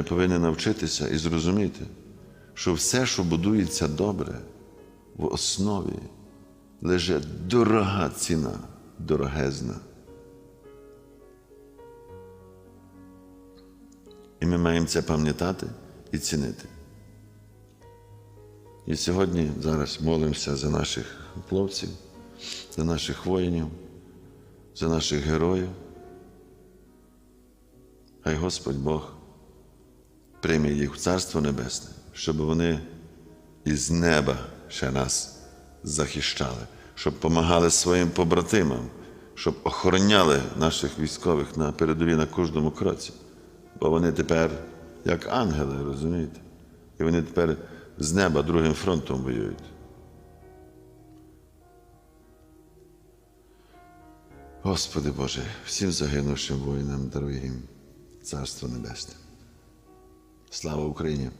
Ми повинні навчитися і зрозуміти, що все, що будується добре, в основі лежить дорога ціна, дорогезна. І ми маємо це пам'ятати і цінити. І сьогодні зараз молимося за наших хлопців, за наших воїнів, за наших героїв. Хай Господь Бог прийме їх в Царство Небесне, щоб вони із неба ще нас захищали, щоб допомагали своїм побратимам, щоб охороняли наших військових на передовій на кожному кроці. Бо вони тепер як ангели, розумієте? І вони тепер з неба другим фронтом воюють. Господи Боже, всім загинувшим воїнам їм Царство Небесне. Слава Україні!